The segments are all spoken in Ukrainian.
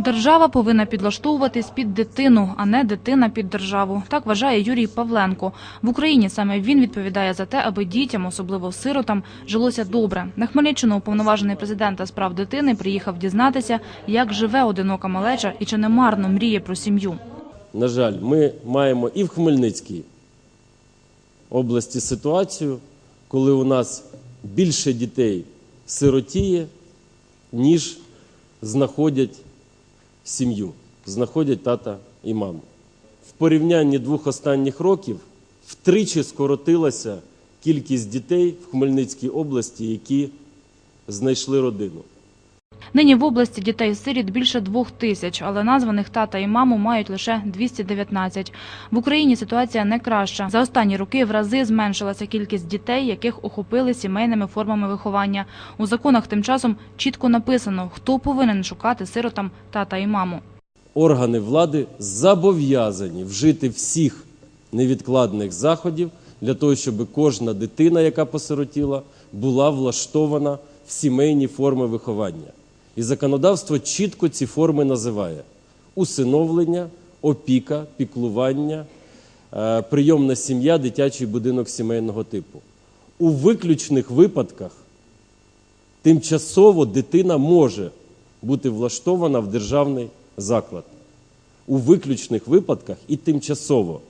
Держава повинна підлаштовуватись під дитину, а не дитина під державу. Так вважає Юрій Павленко. В Україні саме він відповідає за те, аби дітям, особливо сиротам, жилося добре. На Хмельниччину уповноважений президента з прав дитини приїхав дізнатися, як живе одинока малеча і чи не марно мріє про сім'ю. На жаль, ми маємо і в Хмельницькій області ситуацію, коли у нас більше дітей сиротіє, ніж знаходять сім'ю, знаходять тата і маму. В порівнянні двох останніх років втричі скоротилася кількість дітей в Хмельницькій області, які знайшли родину. Нині в області дітей-сиріт більше двох тисяч, але названих тата і маму мають лише 219. В Україні ситуація не краща. За останні роки в рази зменшилася кількість дітей, яких охопили сімейними формами виховання. У законах тим часом чітко написано, хто повинен шукати сиротам тата і маму. органи влади зобов'язані вжити всіх невідкладних заходів для того, щоб кожна дитина, яка посиротіла, була влаштована в сімейні форми виховання. І законодавство чітко ці форми називає: усиновлення, опіка, піклування, е, прийомна сім'я, дитячий будинок сімейного типу. У виключних випадках тимчасово дитина може бути влаштована в державний заклад. У виключних випадках і тимчасово.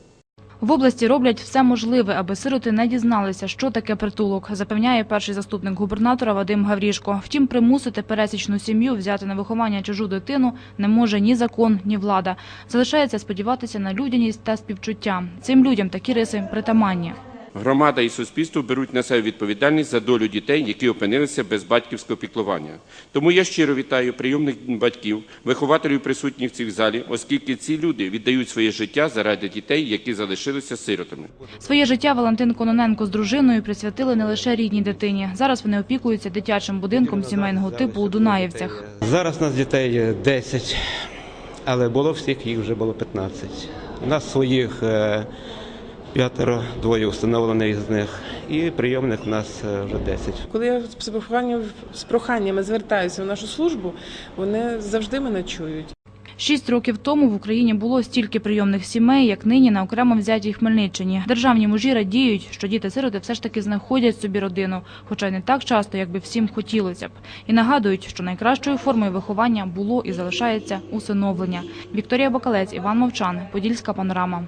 В області роблять все можливе, аби сироти не дізналися, що таке притулок, запевняє перший заступник губернатора Вадим Гаврішко. Втім, примусити пересічну сім'ю взяти на виховання чужу дитину не може ні закон, ні влада. Залишається сподіватися на людяність та співчуття. Цим людям такі риси притаманні. Громада і суспільство беруть на себе відповідальність за долю дітей, які опинилися без батьківського піклування. Тому я щиро вітаю прийомних батьків, вихователів присутніх в цій залі, оскільки ці люди віддають своє життя заради дітей, які залишилися сиротами. Своє життя Валентин Кононенко з дружиною присвятили не лише рідній дитині. Зараз вони опікуються дитячим будинком сімейного типу у Дунаєвцях. Зараз у нас дітей є 10, але було всіх, їх вже було 15. У нас своїх е, п'ятеро, двоє встановлених з них, і прийомних у нас е, вже 10. Коли я з проханням, з проханнями звертаюся в нашу службу, вони завжди мене чують. Шість років тому в Україні було стільки прийомних сімей, як нині на окремо взятій Хмельниччині. Державні мужі радіють, що діти-сироти все ж таки знаходять собі родину, хоча й не так часто, як би всім хотілося б. І нагадують, що найкращою формою виховання було і залишається усиновлення. Вікторія Бакалець, Іван Мовчан, Подільська панорама.